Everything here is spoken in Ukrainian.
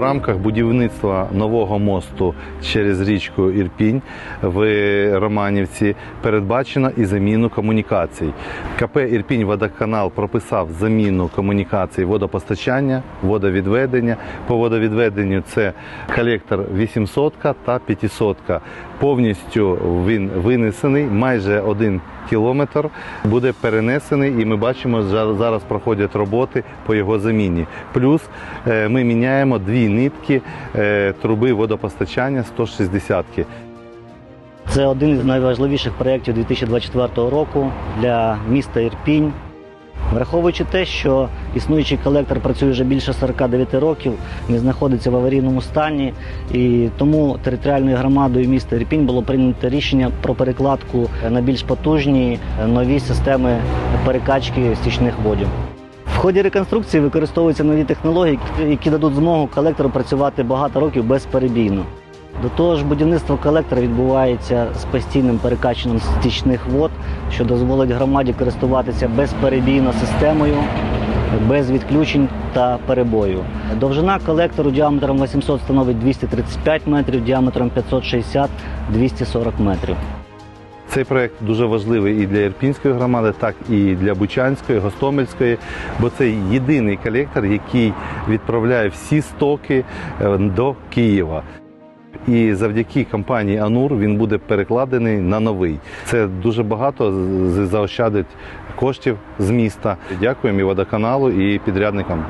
рамках будівництва нового мосту через річку Ірпінь в Романівці передбачено і заміну комунікацій. КП Ірпінь Водоканал прописав заміну комунікацій водопостачання, водовідведення. По водовідведенню це колектор 800 та 500. Повністю він винесений майже один кілометр буде перенесений, і ми бачимо, за- зараз проходять роботи по його заміні. Плюс е, ми міняємо дві нитки е, труби водопостачання 160-ки. Це один із найважливіших проєктів 2024 року для міста Ірпінь. Враховуючи те, що існуючий колектор працює вже більше 49 років, він знаходиться в аварійному стані, і тому територіальною громадою міста Ірпінь було прийнято рішення про перекладку на більш потужні нові системи перекачки стічних водів. Ході реконструкції використовуються нові технології, які дадуть змогу колектору працювати багато років безперебійно. До того ж, будівництво колектора відбувається з постійним перекачанням стічних вод, що дозволить громаді користуватися безперебійно системою, без відключень та перебою. Довжина колектору діаметром 800 становить 235 метрів, діаметром 560 – 240 метрів. Цей проект дуже важливий і для Ірпінської громади, так і для Бучанської, Гостомельської, бо це єдиний колектор, який відправляє всі стоки е, до Києва. І завдяки компанії Анур він буде перекладений на новий. Це дуже багато заощадить коштів з міста. Дякуємо і водоканалу, і підрядникам.